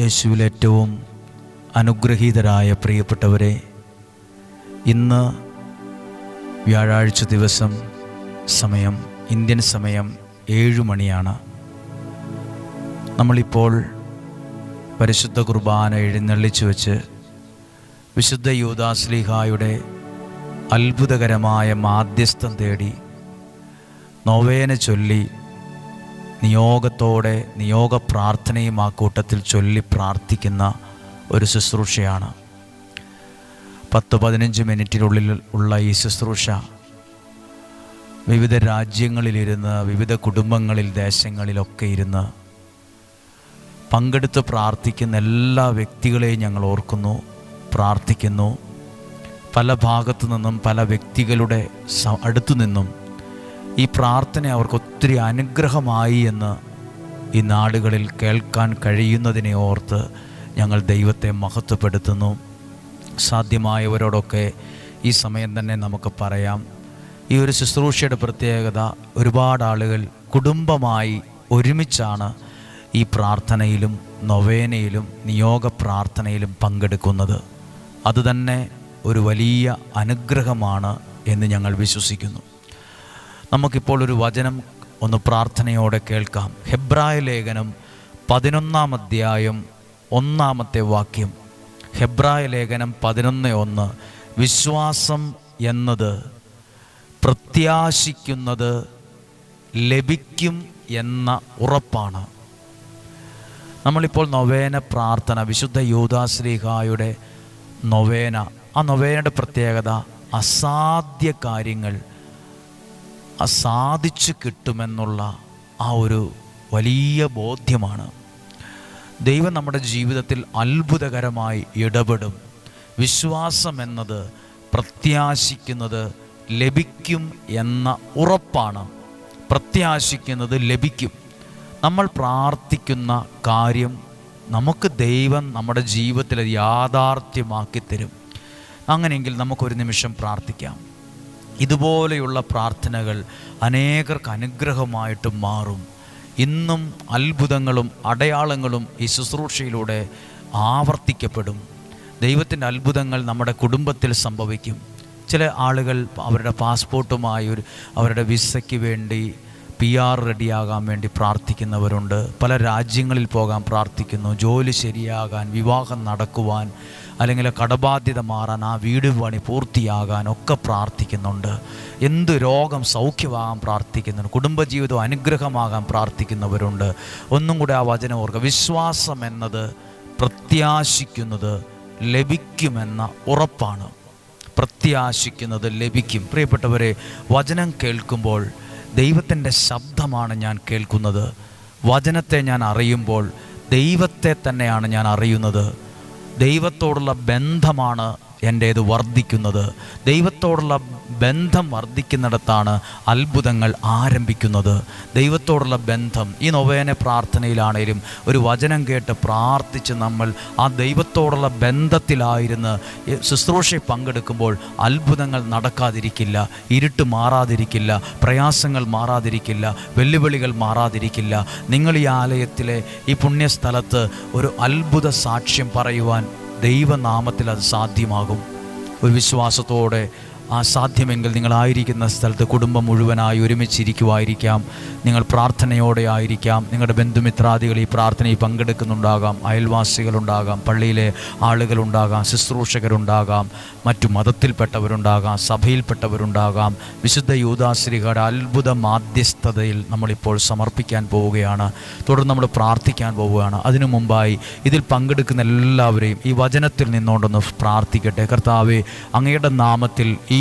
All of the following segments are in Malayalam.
യേശുവിൽ ഏറ്റവും അനുഗ്രഹീതരായ പ്രിയപ്പെട്ടവരെ ഇന്ന് വ്യാഴാഴ്ച ദിവസം സമയം ഇന്ത്യൻ സമയം ഏഴു മണിയാണ്. നമ്മളിപ്പോൾ പരിശുദ്ധ കുർബാന എഴുന്നള്ളിച്ചു വെച്ച് വിശുദ്ധ യൂദാസ്ലിഹായുടെ അത്ഭുതകരമായ മാധ്യസ്ഥം തേടി നോവേന ചൊല്ലി നിയോഗത്തോടെ നിയോഗ പ്രാർത്ഥനയും ആ കൂട്ടത്തിൽ ചൊല്ലി പ്രാർത്ഥിക്കുന്ന ഒരു ശുശ്രൂഷയാണ്. പത്ത് പതിനഞ്ച് മിനിറ്റിനുള്ളിൽ ഉള്ള ഈ ശുശ്രൂഷ വിവിധ രാജ്യങ്ങളിലിരുന്ന് വിവിധ കുടുംബങ്ങളിൽ ദേശങ്ങളിലൊക്കെ ഇരുന്ന് പങ്കെടുത്ത് പ്രാർത്ഥിക്കുന്ന എല്ലാ വ്യക്തികളെയും ഞങ്ങൾ ഓർക്കുന്നു പ്രാർത്ഥിക്കുന്നു. പല ഭാഗത്തു നിന്നും പല വ്യക്തികളുടെ അടുത്തു നിന്നും ഈ പ്രാർത്ഥന അവർക്ക് ഒത്തിരി അനുഗ്രഹമായി എന്ന് ഈ നാടുകളിൽ കേൾക്കാൻ കഴിയുന്നതിനെ ഓർത്ത് ഞങ്ങൾ ദൈവത്തെ മഹത്വപ്പെടുത്തുന്നു. സാധ്യമായവരോടൊക്കെ ഈ സമയം തന്നെ നമുക്ക് പറയാം. ഈ ഒരു ശുശ്രൂഷയുടെ പ്രത്യേകത ഒരുപാട് ആളുകൾ കുടുംബമായി ഒരുമിച്ചാണ് ഈ പ്രാർത്ഥനയിലും നൊവേനയിലും നിയോഗ പ്രാർത്ഥനയിലും പങ്കെടുക്കുന്നത്. അതുതന്നെ ഒരു വലിയ അനുഗ്രഹമാണ് എന്ന് ഞങ്ങൾ വിശ്വസിക്കുന്നു. നമുക്കിപ്പോൾ ഒരു വചനം ഒന്ന് പ്രാർത്ഥനയോടെ കേൾക്കാം. ഹെബ്രായ ലേഖനം പതിനൊന്നാം അധ്യായം ഒന്നാമത്തെ വാക്യം. ഹെബ്രായ ലേഖനം പതിനൊന്ന് ഒന്ന്. വിശ്വാസം എന്നത് പ്രത്യാശിക്കുന്നത് ലഭിക്കും എന്ന ഉറപ്പാണ്. നമ്മളിപ്പോൾ നൊവേന പ്രാർത്ഥന വിശുദ്ധ യൂതാശ്രീഹായുടെ നൊവേന. ആ നൊവേനയുടെ പ്രത്യേകത അസാധ്യ കാര്യങ്ങൾ സാധിച്ചു കിട്ടുമെന്നുള്ള ആ ഒരു വലിയ ബോധ്യമാണ്. ദൈവം നമ്മുടെ ജീവിതത്തിൽ അത്ഭുതകരമായി ഇടപെടും. വിശ്വാസം എന്നത് പ്രത്യാശിക്കുന്നത് ലഭിക്കും എന്ന ഉറപ്പാണ്. പ്രത്യാശിക്കുന്നത് ലഭിക്കും. നമ്മൾ പ്രാർത്ഥിക്കുന്ന കാര്യം നമുക്ക് ദൈവം നമ്മുടെ ജീവിതത്തിൽ യാഥാർത്ഥ്യമാക്കി തരും അങ്ങനെയെങ്കിൽ നമുക്കൊരു നിമിഷം പ്രാർത്ഥിക്കാം. ഇതുപോലെയുള്ള പ്രാർത്ഥനകൾ അനേകർക്ക് അനുഗ്രഹമായിട്ട് മാറും. ഇന്നും അത്ഭുതങ്ങളും അടയാളങ്ങളും ഈ ശുശ്രൂഷയിലൂടെ ആവർത്തിക്കപ്പെടും. ദൈവത്തിന്റെ അത്ഭുതങ്ങൾ നമ്മുടെ കുടുംബത്തിൽ സംഭവിക്കും. ചില ആളുകൾ അവരുടെ പാസ്പോർട്ടുമായി ഒരു അവരുടെ വിസയ്ക്ക് വേണ്ടി പി ആർ റെഡിയാകാൻ വേണ്ടി പ്രാർത്ഥിക്കുന്നവരുണ്ട്. പല രാജ്യങ്ങളിൽ പോകാൻ പ്രാർത്ഥിക്കുന്നു. ജോലി ശരിയാകാൻ വിവാഹം നടക്കുവാൻ അല്ലെങ്കിൽ കടബാധ്യത മാറാൻ ആ വീട് പണി പൂർത്തിയാകാൻ ഒക്കെ പ്രാർത്ഥിക്കുന്നുണ്ട്. എന്ത് രോഗം സൗഖ്യമാകാൻ പ്രാർത്ഥിക്കുന്നുണ്ട്. കുടുംബജീവിതം അനുഗ്രഹമാകാൻ പ്രാർത്ഥിക്കുന്നവരുണ്ട്. ഒന്നും കൂടെ ആ വചനം ഓർക്കുക. വിശ്വാസം എന്നത് പ്രത്യാശിക്കുന്നത് ലഭിക്കുമെന്ന ഉറപ്പാണ്. പ്രത്യാശിക്കുന്നത് ലഭിക്കും. പ്രിയപ്പെട്ടവരെ വചനം കേൾക്കുമ്പോൾ ദൈവത്തിന്റെ ശബ്ദമാണ് ഞാൻ കേൾക്കുന്നത്. വചനത്തെ ഞാൻ അറിയുമ്പോൾ ദൈവത്തെ തന്നെയാണ് ഞാൻ അറിയുന്നത്. ദൈവത്തോടുള്ള ബന്ധമാണ് എന്റേത് വർദ്ധിക്കുന്നത്. ദൈവത്തോടുള്ള ബന്ധം വർദ്ധിക്കുന്നിടത്താണ് അത്ഭുതങ്ങൾ ആരംഭിക്കുന്നത്. ദൈവത്തോടുള്ള ബന്ധം ഈ നൊവേന പ്രാർത്ഥനയിലാണേലും ഒരു വചനം കേട്ട് പ്രാർത്ഥിച്ച് നമ്മൾ ആ ദൈവത്തോടുള്ള ബന്ധത്തിലായിരുന്ന് ശുശ്രൂഷയിൽ പങ്കെടുക്കുമ്പോൾ അത്ഭുതങ്ങൾ നടക്കാതിരിക്കില്ല ഇരുട്ട് മാറാതിരിക്കില്ല പ്രയാസങ്ങൾ മാറാതിരിക്കില്ല വെല്ലുവിളികൾ മാറാതിരിക്കില്ല. നിങ്ങൾ ഈ ആലയത്തിലെ ഈ പുണ്യസ്ഥലത്ത് ഒരു അത്ഭുത സാക്ഷ്യം പറയുവാൻ ദൈവനാമത്തിൽ അത് സാധ്യമാകും. ഒരു വിശ്വാസത്തോടെ ആ സാധ്യമെങ്കിൽ നിങ്ങളായിരിക്കുന്ന സ്ഥലത്ത് കുടുംബം മുഴുവനായി ഒരുമിച്ചിരിക്കുമായിരിക്കാം നിങ്ങൾ പ്രാർത്ഥനയോടെ ആയിരിക്കാം. നിങ്ങളുടെ ബന്ധുമിത്രാദികൾ ഈ പ്രാർത്ഥനയിൽ പങ്കെടുക്കുന്നുണ്ടാകാം. അയൽവാസികളുണ്ടാകാം. പള്ളിയിലെ ആളുകളുണ്ടാകാം. ശുശ്രൂഷകരുണ്ടാകാം. മറ്റു മതത്തിൽപ്പെട്ടവരുണ്ടാകാം. സഭയിൽപ്പെട്ടവരുണ്ടാകാം. വിശുദ്ധ യൂദാശ്രീകളുടെ അത്ഭുത മാധ്യസ്ഥതയിൽ നമ്മളിപ്പോൾ സമർപ്പിക്കാൻ പോവുകയാണ്. തുടർന്ന് നമ്മൾ പ്രാർത്ഥിക്കാൻ പോവുകയാണ്. അതിനു മുമ്പായി ഇതിൽ പങ്കെടുക്കുന്ന എല്ലാവരെയും ഈ വചനത്തിൽ നിന്നുകൊണ്ടൊന്ന് പ്രാർത്ഥിക്കട്ടെ. കർത്താവെ അങ്ങയുടെ നാമത്തിൽ ഈ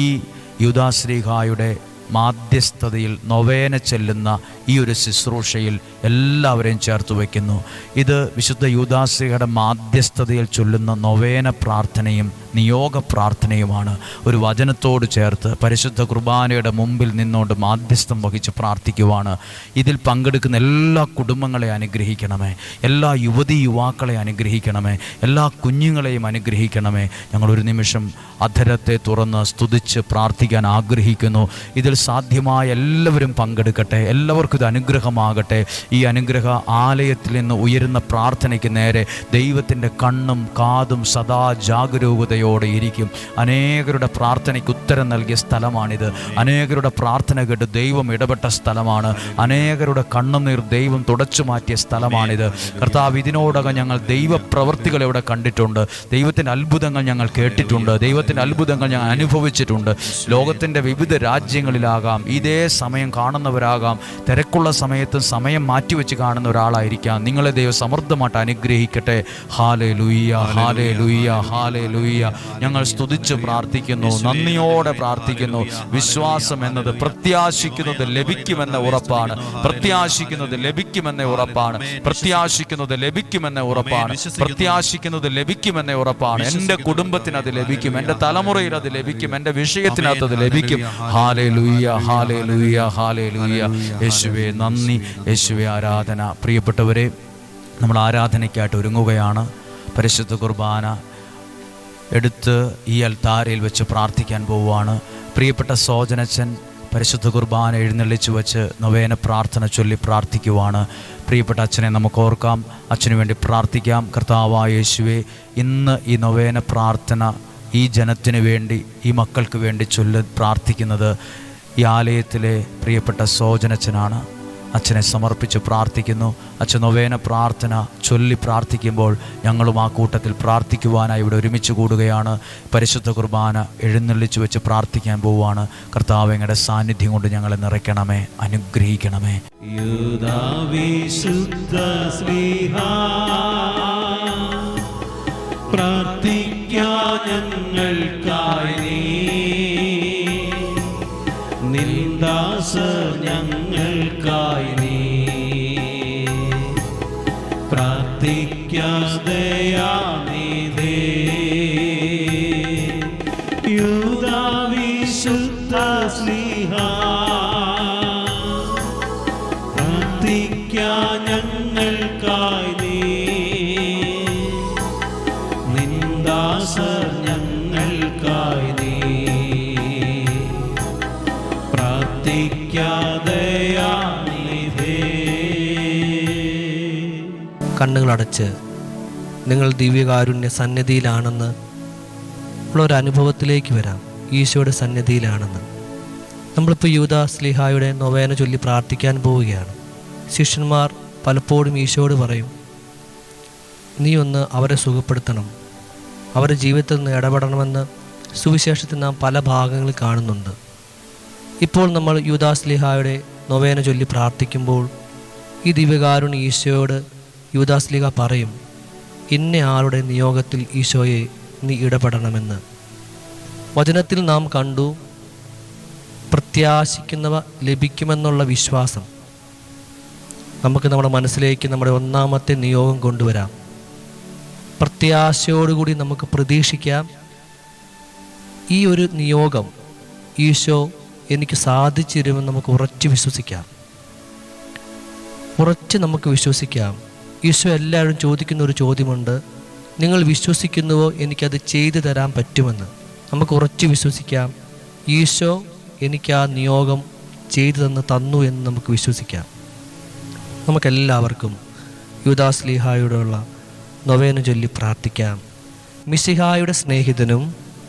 യുദാശ്രീഹായുടെ മാധ്യസ്ഥതയിൽ നൊവേന ചെല്ലുന്ന ഈ ഒരു ശുശ്രൂഷയിൽ എല്ലാവരെയും ചേർത്ത് വയ്ക്കുന്നു. ഇത് വിശുദ്ധ യൂദാശ്രീയുടെ മാധ്യസ്ഥതയിൽ ചൊല്ലുന്ന നൊവേന പ്രാർത്ഥനയും നിയോഗ പ്രാർത്ഥനയുമാണ്. ഒരു വചനത്തോട് ചേർത്ത് പരിശുദ്ധ കുർബാനയുടെ മുമ്പിൽ നിന്നുകൊണ്ട് മാധ്യസ്ഥം വഹിച്ച് പ്രാർത്ഥിക്കുവാണ്. ഇതിൽ പങ്കെടുക്കുന്ന എല്ലാ കുടുംബങ്ങളെ അനുഗ്രഹിക്കണമേ. എല്ലാ യുവതി യുവാക്കളെ അനുഗ്രഹിക്കണമേ. എല്ലാ കുഞ്ഞുങ്ങളെയും അനുഗ്രഹിക്കണമേ. ഞങ്ങൾ ഒരു നിമിഷം അധരത്തെ തുറന്ന് സ്തുതിച്ച് പ്രാർത്ഥിക്കാൻ ആഗ്രഹിക്കുന്നു. ഇതിൽ സാധ്യമായ എല്ലാവരും പങ്കെടുക്കട്ടെ. എല്ലാവർക്കും ഇത് അനുഗ്രഹമാകട്ടെ. ഈ അനുഗ്രഹ ആലയത്തിൽ നിന്ന് ഉയരുന്ന പ്രാർത്ഥനയ്ക്ക് നേരെ ദൈവത്തിന്റെ കണ്ണും കാതും സദാ ജാഗരൂകതയോടെ ഇരിക്കും. അനേകരുടെ പ്രാർത്ഥനയ്ക്ക് ഉത്തരം നൽകിയ സ്ഥലമാണിത്. അനേകരുടെ പ്രാർത്ഥന കേട്ട് ദൈവം ഇടപെട്ട സ്ഥലമാണ്. അനേകരുടെ കണ്ണുനീർ ദൈവം തുടച്ചു മാറ്റിയ സ്ഥലമാണിത്. കർത്താവ് ഇതിനോടകം ഞങ്ങൾ ദൈവപ്രവർത്തികൾ ഇവിടെ കണ്ടിട്ടുണ്ട്. ദൈവത്തിന്റെ അത്ഭുതങ്ങൾ ഞങ്ങൾ കേട്ടിട്ടുണ്ട്. ദൈവത്തിന്റെ അത്ഭുതങ്ങൾ ഞങ്ങൾ അനുഭവിച്ചിട്ടുണ്ട്. ലോകത്തിന്റെ വിവിധ രാജ്യങ്ങളിലാകാം. ഇതേ സമയം കാണുന്നവരാകാം. തിരക്കുള്ള സമയത്തും സമയം മാറ്റിവെച്ച് കാണുന്ന ഒരാളായിരിക്കാം. നിങ്ങളെ ദൈവം സമൃദ്ധമായിട്ട് അനുഗ്രഹിക്കട്ടെ. ഹാലേ ലുയ്യ ഹാലേ ലുയ്യ ഹാലേ ലുയ്യ ഞങ്ങൾ സ്തുതിച്ച് പ്രാർത്ഥിക്കുന്നു. നന്ദിയോടെ പ്രാർത്ഥിക്കുന്നു. വിശ്വാസം എന്നത് പ്രത്യാശിക്കുന്നത് ലഭിക്കുമെന്ന ഉറപ്പാണ്. പ്രത്യാശിക്കുന്നത് ലഭിക്കുമെന്ന ഉറപ്പാണ്. പ്രത്യാശിക്കുന്നത് ലഭിക്കുമെന്ന ഉറപ്പാണ്. പ്രത്യാശിക്കുന്നത് ലഭിക്കുമെന്ന ഉറപ്പാണ്. എന്റെ കുടുംബത്തിന് അത് ലഭിക്കും. എന്റെ തലമുറയിൽ അത് ലഭിക്കും. എന്റെ വിഷയത്തിനകത്ത് അത് ലഭിക്കും. ഹാലേ ലൂയ്യ ഹാലേ ലൂയ്യ ഹാലേ ലൂയ്യ യേശുവെ നന്ദി. യേശുവെ ആരാധന. പ്രിയപ്പെട്ടവരെ നമ്മൾ ആരാധനയ്ക്കായിട്ട് ഒരുങ്ങുകയാണ്. പരിശുദ്ധ കുർബാന എടുത്ത് ഈ അൽത്താരയിൽ വെച്ച് പ്രാർത്ഥിക്കാൻ പോവുകയാണ്. പ്രിയപ്പെട്ട സോജനച്ചൻ പരിശുദ്ധ കുർബാന എഴുന്നള്ളിച്ചു വെച്ച് നൊവേന പ്രാർത്ഥന ചൊല്ലി പ്രാർത്ഥിക്കുവാണ്. പ്രിയപ്പെട്ട അച്ഛനെ നമുക്ക് ഓർക്കാം. അച്ഛനു വേണ്ടി പ്രാർത്ഥിക്കാം. കർത്താവായ യേശുവെ ഇന്ന് ഈ നൊവേന പ്രാർത്ഥന ഈ ജനത്തിന് വേണ്ടി ഈ മക്കൾക്ക് വേണ്ടി ചൊല്ലി പ്രാർത്ഥിക്കുന്നത് ഈ ആലയത്തിലെ പ്രിയപ്പെട്ട സോജനച്ചനാണ് അച്ഛനെ സമർപ്പിച്ച് പ്രാർത്ഥിക്കുന്നു. അച്ഛൻ നൊവേന പ്രാർത്ഥന ചൊല്ലി പ്രാർത്ഥിക്കുമ്പോൾ ഞങ്ങളും ആ കൂട്ടത്തിൽ പ്രാർത്ഥിക്കുവാനായി ഇവിടെ ഒരുമിച്ച് കൂടുകയാണ്. പരിശുദ്ധ കുർബാന എഴുന്നള്ളിച്ച് വെച്ച് പ്രാർത്ഥിക്കാൻ പോവുകയാണ്. കർത്താവ് എങ്ങളുടെ സാന്നിധ്യം കൊണ്ട് ഞങ്ങളെ നിറയ്ക്കണമേ അനുഗ്രഹിക്കണമേ. യൂദാവിശുദ്ധ ശ്രീഹ കണ്ണുകളടച്ച് നിങ്ങൾ ദിവ്യകാരുണ്യ സന്നിധിയിലാണെന്ന് ഉള്ള ഒരു അനുഭവത്തിലേക്ക് വരാം. ഈശോയുടെ സന്നിധിയിലാണെന്ന്. നമ്മളിപ്പോൾ യൂത സ്ലിഹായുടെ നൊവേന ചൊല്ലി പ്രാർത്ഥിക്കാൻ പോവുകയാണ്. ശിഷ്യന്മാർ പലപ്പോഴും ഈശോയോട് പറയും നീ ഒന്ന് അവരെ സുഖപ്പെടുത്തണം. അവരുടെ ജീവിതത്തിൽ നിന്ന് ഇടപെടണമെന്ന് സുവിശേഷത്തിൽ നാം പല ഭാഗങ്ങളിൽ കാണുന്നുണ്ട്. ഇപ്പോൾ നമ്മൾ യൂതാസ്ലിഹായുടെ നൊവേന ചൊല്ലി പ്രാർത്ഥിക്കുമ്പോൾ ഈ ദിവ്യകാരുണ്യ ഈശോയോട് യൂദാസ്ലിഹ പറയും ഇന്ന ആളുടെ നിയോഗത്തിൽ ഈശോയെ നീ ഇടപെടണമെന്ന്. വചനത്തിൽ നാം കണ്ടു പ്രത്യാശിക്കുന്നവ ലഭിക്കുമെന്നുള്ള വിശ്വാസം. നമുക്ക് നമ്മുടെ മനസ്സിലേക്ക് നമ്മുടെ ഒന്നാമത്തെ നിയോഗം കൊണ്ടുവരാം. പ്രത്യാശയോടുകൂടി നമുക്ക് പ്രതീക്ഷിക്കാം ഈ ഒരു നിയോഗം ഈശോ എനിക്ക് സാധിച്ചിരുമെന്ന് നമുക്ക് ഉറച്ചു വിശ്വസിക്കാം. ഉറച്ച് നമുക്ക് വിശ്വസിക്കാം ഈശോ എല്ലാവരും ചോദിക്കുന്ന ഒരു ചോദ്യമുണ്ട്. നിങ്ങൾ വിശ്വസിക്കുന്നുവോ എനിക്കത് ചെയ്തു തരാൻ പറ്റുമെന്ന്? നമുക്ക് ഉറച്ചു വിശ്വസിക്കാം. ഈശോ എനിക്ക് ആ നിയോഗം ചെയ്തു തന്ന് തന്നു എന്ന് നമുക്ക് വിശ്വസിക്കാം. നമുക്കെല്ലാവർക്കും യുദാസ് ലീഹായോടുള്ള നൊവേനു ചൊല്ലി പ്രാർത്ഥിക്കാം. മിസിഹായുടെ സ്നേഹിതനും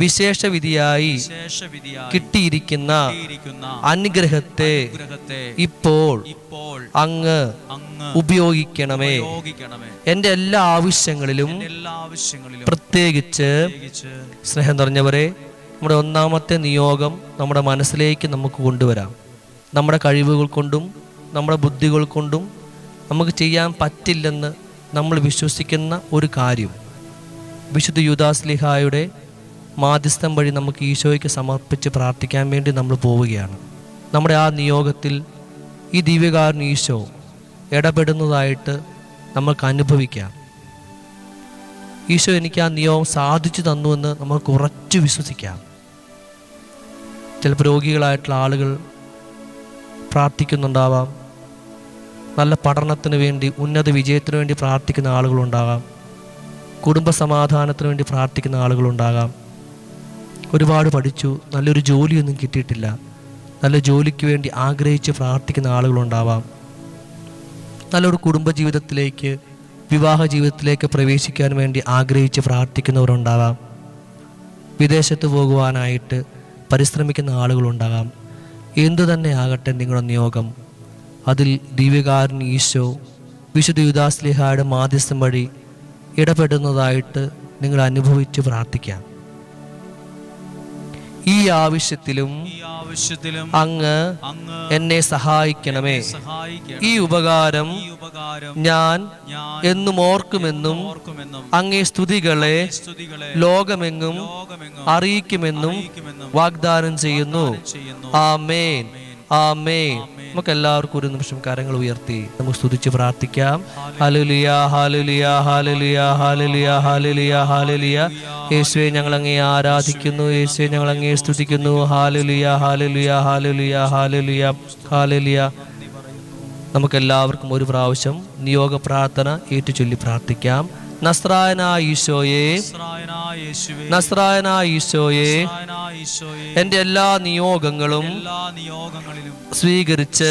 വിശേഷവിധിയായി കിട്ടിയിരിക്കുന്ന അനുഗ്രഹത്തെ ഇപ്പോൾ അങ്ങ് ഉപയോഗിക്കണമേ. എന്റെ എന്റെ എല്ലാ ആവശ്യങ്ങളിലും പ്രത്യേകിച്ച് സ്നേഹം നിറഞ്ഞവരെ നമ്മുടെ ഒന്നാമത്തെ നിയോഗം നമ്മുടെ മനസ്സിലേക്ക് നമുക്ക് കൊണ്ടുവരാം. നമ്മുടെ കഴിവുകൾ കൊണ്ടും നമ്മുടെ ബുദ്ധികൾ കൊണ്ടും നമുക്ക് ചെയ്യാൻ പറ്റില്ലെന്ന് നമ്മൾ വിശ്വസിക്കുന്ന ഒരു കാര്യം. വിശുദ്ധ യുദാസ്ലിഹായുടെ മാധ്യസ്ഥം വഴി നമുക്ക് ഈശോയ്ക്ക് സമർപ്പിച്ച് പ്രാർത്ഥിക്കാൻ വേണ്ടി നമ്മൾ പോവുകയാണ്. നമ്മുടെ ആ നിയോഗത്തിൽ ഈ ദിവ്യകാരൻ ഈശോ ഇടപെടുന്നതായിട്ട് നമുക്ക് അനുഭവിക്കാം. ഈശോ എനിക്ക് ആ നിയോഗം സാധിച്ചു തന്നുവെന്ന് നമുക്ക് ഉറച്ചു വിശ്വസിക്കാം. ചിലപ്പോൾ രോഗികളായിട്ടുള്ള ആളുകൾ പ്രാർത്ഥിക്കുന്നുണ്ടാവാം. നല്ല പഠനത്തിന് വേണ്ടി ഉന്നത വിജയത്തിന് വേണ്ടി പ്രാർത്ഥിക്കുന്ന ആളുകളുണ്ടാകാം. കുടുംബ സമാധാനത്തിന് വേണ്ടി പ്രാർത്ഥിക്കുന്ന ആളുകളുണ്ടാകാം. ഒരുപാട് പഠിച്ചു. നല്ലൊരു ജോലിയൊന്നും കിട്ടിയിട്ടില്ല. നല്ല ജോലിക്ക് വേണ്ടി ആഗ്രഹിച്ച് പ്രാർത്ഥിക്കുന്ന ആളുകളുണ്ടാവാം. നല്ലൊരു കുടുംബജീവിതത്തിലേക്ക് വിവാഹ ജീവിതത്തിലേക്ക് പ്രവേശിക്കാൻ വേണ്ടി ആഗ്രഹിച്ച് പ്രാർത്ഥിക്കുന്നവരുണ്ടാവാം. വിദേശത്ത് പോകുവാനായിട്ട് പരിശ്രമിക്കുന്ന ആളുകളുണ്ടാകാം എന്തു തന്നെ ആകട്ടെ നിങ്ങളുടെ നിയോഗം. അതിൽ ദിവ്യകാരൻ ഈശോ വിശുദ്ധ യുദാസ്ലിഹായുടെ മാധ്യസ്ഥം വഴി ഇടപെടുന്നതായിട്ട് നിങ്ങൾ അനുഭവിച്ച് പ്രാർത്ഥിക്കാം. ഈ ആവശ്യത്തിലും ആവശ്യത്തിലും അങ്ങ് എന്നെ സഹായിക്കണമേ. ഈ ഉപകാരം ഞാൻ എന്നും ഓർക്കുമെന്നും അങ്ങേ സ്തുതികളെ ലോകമെങ്ങും അറിയിക്കുമെന്നും വാഗ്ദാനം ചെയ്യുന്നു. ചെയ്യുന്നു. ആമേൻ. ആമേൻ. നമുക്ക് എല്ലാവർക്കും ഒരു നിമിഷം കരങ്ങൾ ഉയർത്തി നമുക്ക് സ്തുതിച്ച് പ്രാർത്ഥിക്കാം. ഹലുലിയ ഹാലലിയ ഹാലലിയ ഹാലലിയ ഹാലലിയ ഹാലലിയ യേശുവെ ഞങ്ങൾ അങ്ങേ ആരാധിക്കുന്നു. യേശുവെ ഞങ്ങൾ അങ്ങേ സ്തുതിക്കുന്നു. Hallelujah hallelujah hallelujah hallelujah hallelujah നമുക്ക് എല്ലാവർക്കും ഒരു പ്രാവശ്യം നിയോഗ പ്രാർത്ഥന ഏറ്റുചൊല്ലി പ്രാർത്ഥിക്കാം. നസ്രായനായ ഈശോയെ. നസ്രായനായ ഈശോയെ എന്റെ എല്ലാ നിയോഗങ്ങളും സ്വീകരിച്ച്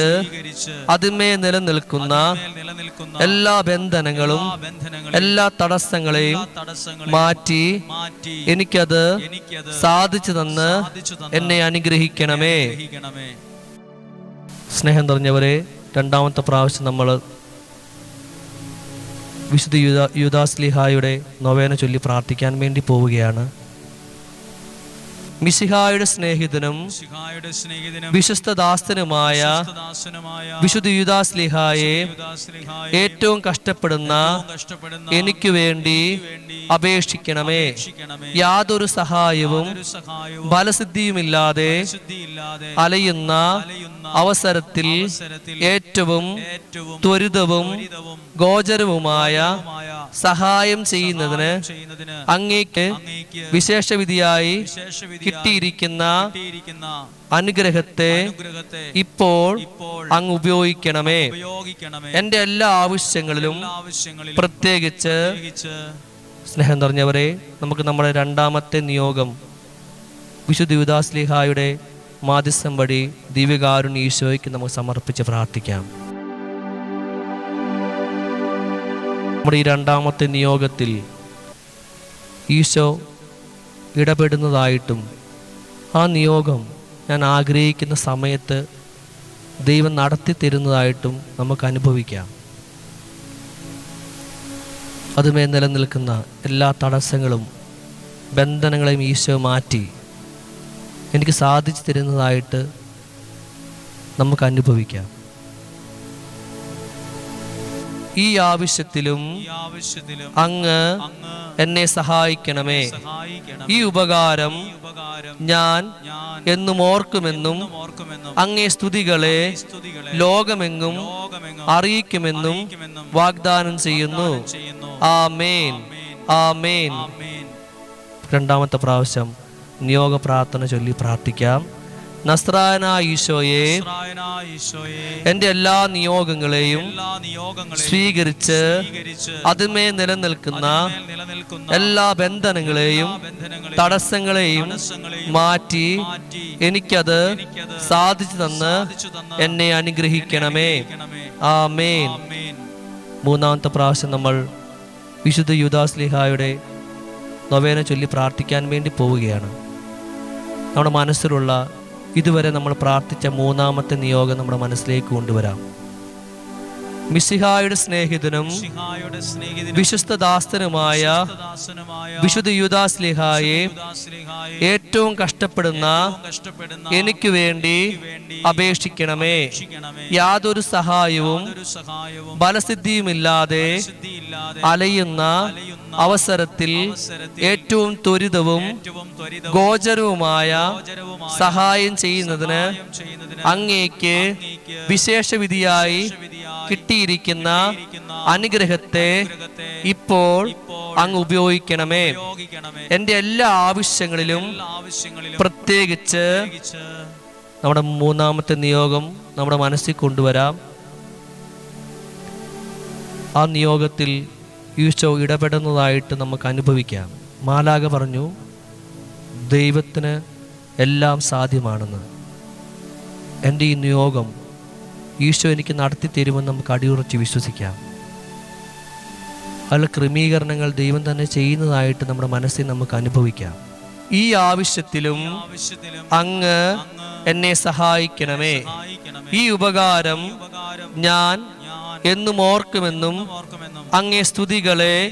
അതിന്മേ നിലനിൽക്കുന്ന എല്ലാ ബന്ധനങ്ങളും എല്ലാ തടസ്സങ്ങളെയും മാറ്റി എനിക്കത് സാധിച്ചു തന്ന് എന്നെ അനുഗ്രഹിക്കണമേ. സ്നേഹം നിറഞ്ഞവരെ രണ്ടാമത്തെ പ്രാവശ്യം നമ്മൾ വിശുദ്ധ യുദാ യുദാസ്ലിഹായുടെ നൊവേന ചൊല്ലി പ്രാർത്ഥിക്കാൻ വേണ്ടി പോവുകയാണ്. മിശിഹായുടെ സ്നേഹിതനും വിശ്വസ്തദാസ്തനുമായ ദാസനുമായ വിശുദ്ധ യുദാസ്ലിഹായെ യുദാശ്രീഹായ ഏറ്റവും കഷ്ടപ്പെടുന്ന എനിക്ക് വേണ്ടി അപേക്ഷിക്കണമേ. യാതൊരു സഹായവും ശുദ്ധിയില്ലാതെ അലയുന്ന അവസരത്തിൽ ഏറ്റവും ത്വരിതവും ഗോചരവുമായ സഹായം ചെയ്യുന്നതിന് അങ്ങേക്ക് വിശേഷവിധിയായി വിശേഷവിധി കിട്ടിയിരിക്കുന്ന അനുഗ്രഹത്തെ ഇപ്പോൾ അങ്ങ് ഉപയോഗിക്കണമേ. എന്റെ എല്ലാ ആവശ്യങ്ങളിലും പ്രത്യേകിച്ച് സ്നേഹം നിറഞ്ഞവരെ നമുക്ക് നമ്മുടെ രണ്ടാമത്തെ നിയോഗം വിശുദ്ധ യുദാസ്ലിഹായുടെ മാധ്യസ്ഥം വഴി ദിവ്യകാരുണ്യ ഈശോയ്ക്ക് നമുക്ക് സമർപ്പിച്ച് പ്രാർത്ഥിക്കാം. നമ്മുടെ ഈ രണ്ടാമത്തെ നിയോഗത്തിൽ ഈശോ ഇടപെടുന്നതായിട്ടും ആ നിയോഗം ഞാൻ ആഗ്രഹിക്കുന്ന സമയത്ത് ദൈവം നടത്തി തരുന്നതായിട്ടും നമുക്ക് അനുഭവിക്കാം. അതുമേ നിലനിൽക്കുന്ന എല്ലാ തടസ്സങ്ങളും ബന്ധനങ്ങളെയും ഈശോ മാറ്റി എനിക്ക് സാധിച്ചു തരുന്നതായിട്ട് നമുക്ക് അനുഭവിക്കാം. ഈ ആവശ്യത്തിലും അങ്ങ് എന്നെ സഹായിക്കണമേ. ഈ ഉപകാരം ഞാൻ എന്നും ഓർക്കുമെന്നും അങ്ങേ സ്തുതികളെ ലോകമെങ്ങും അറിയിക്കുമെന്നും വാഗ്ദാനം ചെയ്യുന്നു. ആമേൻ. ആമേൻ. രണ്ടാമത്തെ പ്രാവശ്യം നിയോഗ പ്രാർത്ഥന ചൊല്ലി പ്രാർത്ഥിക്കാം. നസ്രായനായ ഈശോയെ ഇസ്രായേലായ ഈശോയെ എന്റെ എല്ലാ നിയോഗങ്ങളെയും സ്വീകരിച്ച് അതിമേ നിലനിൽക്കുന്ന എല്ലാ ബന്ധനങ്ങളെയും തടസ്സങ്ങളെയും മാറ്റി എനിക്കത് സാധിച്ചു തന്ന് എന്നെ അനുഗ്രഹിക്കണമേ. ആ ആമേൻ. മൂന്നാമത്തെ പ്രാവശ്യം നമ്മൾ വിശുദ്ധ യുദാസ്ലിഹായുടെ നൊവേന ചൊല്ലി പ്രാർത്ഥിക്കാൻ വേണ്ടി പോവുകയാണ്. നമ്മുടെ മനസ്സിലുള്ള ഇതുവരെ നമ്മൾ പ്രാർത്ഥിച്ച മൂന്നാമത്തെ നിയോഗം നമ്മുടെ മനസ്സിലേക്ക് കൊണ്ടുവരാം. മിസിഹായുടെ സ്നേഹിതനും വിശ്വസ്ത ദാസനുമായ വിശുദ്ധ യുദാസ്ലിഹായെ ഏറ്റവും കഷ്ടപ്പെടുന്ന എനിക്ക് വേണ്ടി അപേക്ഷിക്കണമേ. യാതൊരു സഹായവും ശുദ്ധിയില്ലാതെ അലയുന്ന അവസരത്തിൽ ഏറ്റവും ത്വരിതവും ഗോചരവുമായ സഹായം ചെയ്യുന്നതിന് അങ്ങേക്ക് വിശേഷവിധിയായി വിധിയായി കിട്ടിയിരിക്കുന്ന അനുഗ്രഹത്തെ ഇപ്പോൾ അങ്ങ് ഉപയോഗിക്കണമേ. എന്റെ എല്ലാ ആവശ്യങ്ങളിലും പ്രത്യേകിച്ച് നമ്മുടെ മൂന്നാമത്തെ നിയോഗം നമ്മുടെ മനസ്സിൽ കൊണ്ടുവരാം. ആ നിയോഗത്തിൽ ഈശോ ഇടപെടുന്നതായിട്ട് നമുക്ക് അനുഭവിക്കാം. മാലാക പറഞ്ഞു ദൈവത്തിന് എല്ലാം സാധ്യമാണെന്ന്. എന്റെ ഈ നിയോഗം ഈശോ എനിക്ക് നടത്തി തരുമെന്ന് നമുക്ക് അടിയുറച്ച് വിശ്വസിക്കാം. അതിൽ ക്രമീകരണങ്ങൾ ദൈവം തന്നെ ചെയ്യുന്നതായിട്ട് നമ്മുടെ മനസ്സിൽ നമുക്ക് അനുഭവിക്കാം. ഈ ആവശ്യത്തിലും അങ്ങ് എന്നെ സഹായിക്കണമേ. ഈ ഉപകാരം ഞാൻ എന്നും ഓർക്കുമെന്നും അങ്ങേ സ്തുതികളെ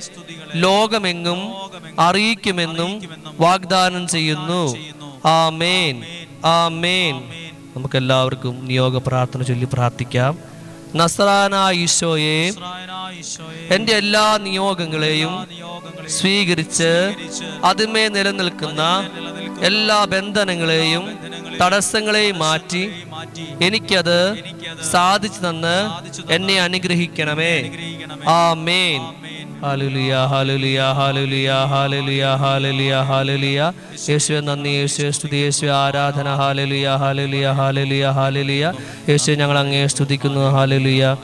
ലോകമെങ്ങും അറിയിക്കുമെന്നും വാഗ്ദാനം ചെയ്യുന്നു. ആമേൻ. ആമേൻ. നമുക്കെല്ലാവർക്കും നിയോഗ പ്രാർത്ഥന ചൊല്ലി പ്രാർത്ഥിക്കാം. നസ്രാനായിശോയേ ഈശോയെ എന്റെ എല്ലാ നിയോഗങ്ങളെയും സ്വീകരിച്ച് അതിന്മേ നിലനിൽക്കുന്ന എല്ലാ ബന്ധനങ്ങളെയും തടസ്സങ്ങളെയും മാറ്റി എനിക്കത് സാധിച്ചു തന്ന് എന്നെ അനുഗ്രഹിക്കണമേ. ആമേൻ. Hallelujah hallelujah hallelujah hallelujah hallelujah hallelujah യേശുവെ നന്ദി യേശുവെ സ്തുതി യേശുവെ ആരാധന. ഹാലുലിയ ഹാലുലിയ ഹാലുലിയ ഹാലുലിയ യേശുവെ ഞങ്ങൾ അങ്ങേ സ്തുതിക്കുന്നു. ഹാലുലിയ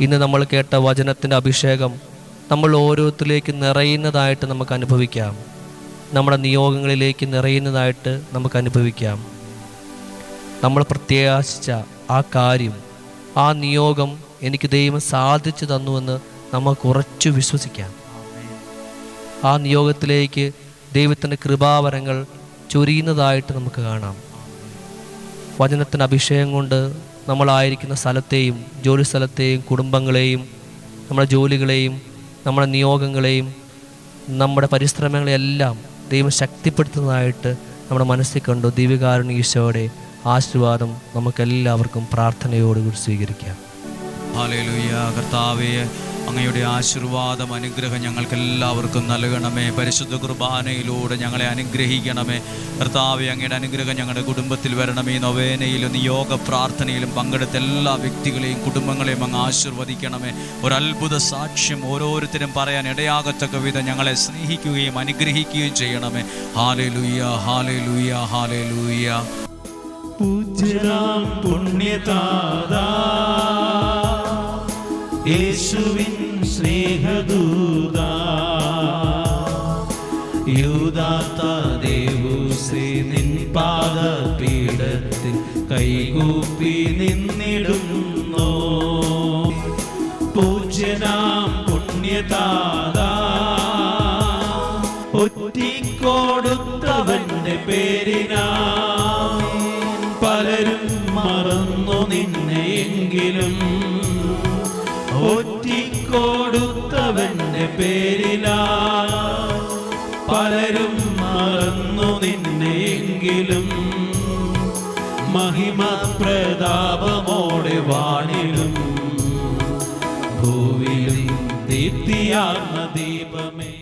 ഇന്ന് നമ്മൾ കേട്ട വചനത്തിന്റെ അഭിഷേകം നമ്മൾ ഓരോരുത്തരിലേക്ക് നിറയുന്നതായിട്ട് നമുക്ക് അനുഭവിക്കാം. നമ്മുടെ നിയോഗങ്ങളിലേക്ക് നിറയുന്നതായിട്ട് നമുക്ക് അനുഭവിക്കാം. നമ്മൾ പ്രത്യാശിച്ച ആ കാര്യം ആ നിയോഗം എനിക്ക് ദൈവം സാധിച്ചു തന്നുവെന്ന് നമുക്ക് ഉറച്ചു വിശ്വസിക്കാം. ആ നിയോഗത്തിലേക്ക് ദൈവത്തിന്റെ കൃപാവരങ്ങൾ ചൊരിയുന്നതായിട്ട് നമുക്ക് കാണാം. വചനത്തിന് അഭിഷേകം കൊണ്ട് നമ്മളായിരിക്കുന്ന സ്ഥലത്തെയും ജോലി സ്ഥലത്തെയും കുടുംബങ്ങളെയും നമ്മുടെ ജോലികളെയും നമ്മുടെ നിയോഗങ്ങളെയും നമ്മുടെ പരിശ്രമങ്ങളെല്ലാം ദൈവം ശക്തിപ്പെടുത്തുന്നതായിട്ട് നമ്മുടെ മനസ്സിൽ കണ്ടു. ദിവ്യകാരുണ്യ ഈശോയുടെ ആശീർവാദം നമുക്കെല്ലാവർക്കും പ്രാർത്ഥനയോടുകൂടി സ്വീകരിക്കാം. കർത്താവേ അങ്ങയുടെ ആശീർവാദം അനുഗ്രഹം ഞങ്ങൾക്ക് എല്ലാവർക്കും നൽകണമേ. പരിശുദ്ധ കുർബാനയിലൂടെ ഞങ്ങളെ അനുഗ്രഹിക്കണമേ. കർത്താവെ അങ്ങയുടെ അനുഗ്രഹം ഞങ്ങളുടെ കുടുംബത്തിൽ വരണമേ. നൊവേനയിലും യോഗ പ്രാർത്ഥനയിലും പങ്കെടുത്ത എല്ലാ വ്യക്തികളെയും കുടുംബങ്ങളെയും അങ്ങ് ആശീർവദിക്കണമേ. ഒരത്ഭുത സാക്ഷ്യം ഓരോരുത്തരും പറയാൻ ഇടയാകത്തക്ക വിധം ഞങ്ങളെ സ്നേഹിക്കുകയും അനുഗ്രഹിക്കുകയും ചെയ്യണമേ. ഹാലേ ലൂയ ഹാലേ ലൂയ ഹാലേ ലൂയ പുണ്യതാദാ യേശുവിൻ സ്നേഹദൂതാ. യൂദാത്ത ദേവൂസേ നിൻ പാദപീഠത്തിൽ കൈകൂപ്പി നിന്നിടുന്നു. പൂജ്യനാം പുണ്യതാത ഒറ്റിക്കൊടുത്തവന്റെ പേരിനാ. പലരും മറന്നു നിന്നെയെങ്കിലും ഒറ്റിക്കൊടുത്തവന്റെ പേരിലാ. പലരും മറന്നു നിന്നെങ്കിലും. മഹിമ പ്രതാപമോടെ വാണിടും. ഭൂവിലും ദീപ്തിയാർന്ന ദീപമേ.